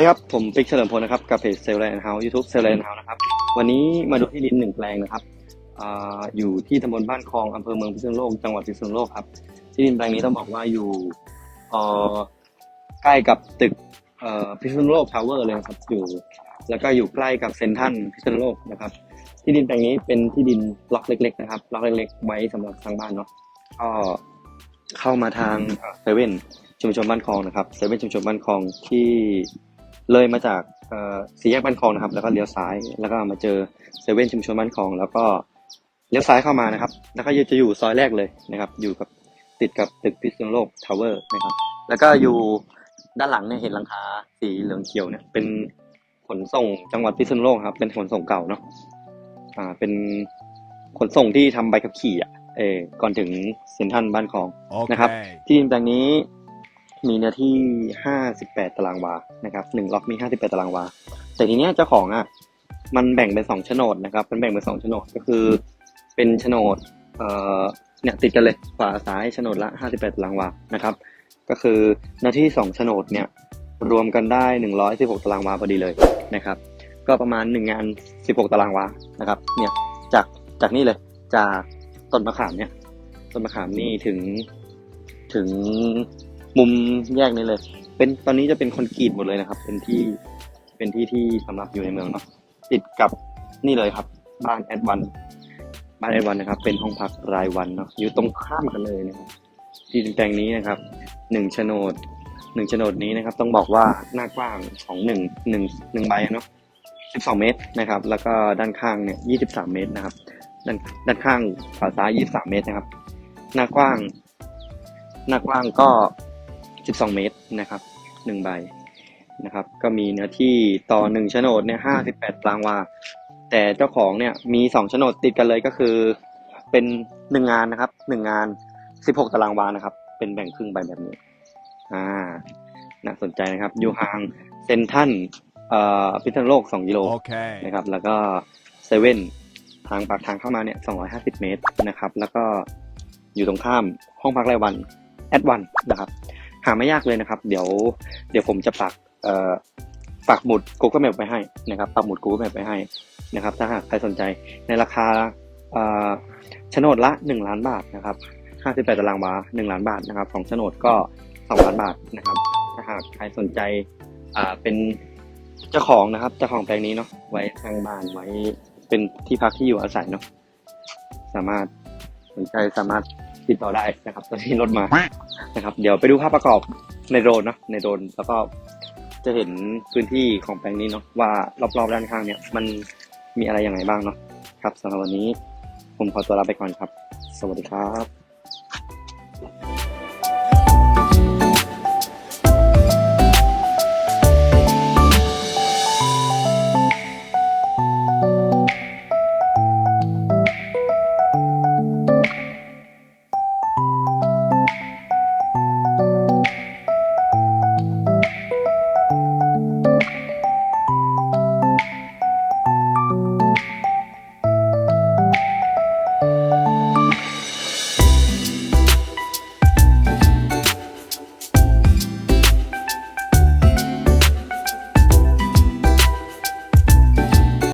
สวัสดีครับ ผมปิ๊กเฉลิมพลนะครับ กับเพจเซลล์แลนด์เฮาส์ยูทูบเซลล์แลนด์เฮาส์นะครับ วันนี้มาดูที่ดินหนึ่งแปลงนะครับออยู่ที่ตำบลบ้านคลองอำเภอเมืองพิษณุโลก จังหวัดพิษณุโลกครับ ที่ดินแปลงนี้ต้องบอกว่าอยู่ใกล้กับตึกพิษณุโลกทาวเวอร์เลยนะครับ อยู่ แล้วก็อยู่ใกล้กับเซนทรัลพิษณุโลกนะครับ ที่ดินแปลงนี้เป็นที่ดินล็อกเล็ก ๆ นะครับ ล็อกเล็กๆ ไว้สำหรับทางบ้านเนาะ ก็เข้ามาทางเซเว่นชุมชนบ้านคลองนะครับเซเว่นชุมชนบ้านคลองที่ เลยมาจากเอ่อสี่แยกบ้านคลองนะครับ แล้วก็เลี้ยวซ้าย แล้วก็มาเจอเซเว่นชุมชนบ้านคลอง แล้วก็เลี้ยวซ้ายเข้ามานะครับ แล้วก็จะอยู่ซอยแรกเลยนะครับ อยู่กับติดกับตึกพิษณุโลกทาวเวอร์นะครับ แล้วก็อยู่ด้านหลังเนี่ยเห็นหลังคาสีเหลืองเขียวเนี่ย เป็นขนส่งจังหวัดพิษณุโลกครับ เป็นขนส่งเก่าเนาะ อ่า เป็นขนส่งที่ทำใบขับขี่อะ เออก่อนถึงเซ็นทรัลบ้านคลองนะครับ Okay. ที่ดินแปลงนี้ มีเนื้อที่ 58 ตารางวา นะครับหนึ่งล็อกมี 58 ตารางวา แต่ทีเนี้ยเจ้าของอะ มันแบ่งเป็นสองโฉนดนะครับ มันแบ่งเป็นสองโฉนด ก็คือ เป็นโฉนด เอ่อ เนี่ยติดกันเลย ขวาซ้ายโฉนดละ 58 ตารางวา นะครับ ก็คือเนื้อที่สองโฉนดเนี่ย รวมกันได้ 116 ตารางวาพอดีเลยนะครับ ก็ประมาณหนึ่งงาน 16 ตารางวา นะครับ เนี่ย จาก จากนี่เลย จากต้นมะขามเนี่ย ต้นมะขามนี่ถึง ถึง มุมแยกนี้เลย เป็นตอนนี้จะเป็นคอนกรีตหมดเลยนะครับ เป็นที่เป็นที่ที่สำหรับอยู่ในเมืองเนาะติดกับนี่เลยครับ บ้านแอดวันบ้านแอดวันนะครับ เป็นห้องพักรายวันเนาะอยู่ตรงข้ามกันเลยนะครับที่ดินแปลงนี้นะครับหนึ่งโฉนดหนึ่งโฉนดนี้นะครับ ต้องบอกว่าหน้ากว้างของหนึ่งหนึ่งหนึ่งใบเนาะสิบสองเมตรนะครับ แล้วก็ด้านข้างเนี่ยยี่สิบสามเมตรนะครับ ด้านด้านข้างขวาซ้ายยี่สิบสามเมตรนะครับ หน้ากว้าง หน้ากว้างก็ สิบสองเมตรนะครับหนึ่งใบนะครับ ก็มีเนื้อที่ต่อหนึ่งโฉนดเนี่ยห้าสิบแปดตารางวา แต่เจ้าของเนี่ยมีสองโฉนดติดกันเลยก็คือเป็นหนึ่งงานนะครับหนึ่งงานสิบหกตารางวานะครับ เป็นแบ่งครึ่งใบแบบนี้อ่าน่าสนใจนะครับ อยู่ห่างเซนทรันเอ่อพิษณุโลกสองกิโล Okay. นะครับ แล้วก็เซเว่นทางปากทางเข้ามาเนี่ย 250 เมตรนะครับ แล้วก็อยู่ตรงข้ามห้องพักรายวัน แอดวันนะครับ หาไม่ยากเลยนะครับ เดี๋ยวเดี๋ยวผมจะปักเอ่อปักหมุด Google Map ไปให้นะครับปักหมุด Google Map ไปให้นะครับ ถ้าหากใครสนใจในราคาเอ่อโฉนดละ 1 ล้านบาทนะครับ58ตารางวา1ล้านบาทนะครับของโฉนดก็ 2 ล้านบาทนะครับ ถ้าหากใครสนใจอ่าเป็นเจ้าของนะครับเจ้าของแปลงนี้เนาะไว้ทางบ้านไว้เป็นที่พักที่อยู่อาศัยเนาะสามารถสนใจสามารถ ติดต่อได้นะครับ ตอนที่รถมานะครับ เดี๋ยวไปดูภาพประกอบในโดรนเนาะในโดรนแล้วก็จะเห็นพื้นที่ของแปลงนี้เนาะว่ารอบๆด้านข้างเนี่ย มันมีอะไรอย่างไรบ้างเนาะครับสำหรับวันนี้ผมขอตัวลาไปก่อนครับ สวัสดีครับ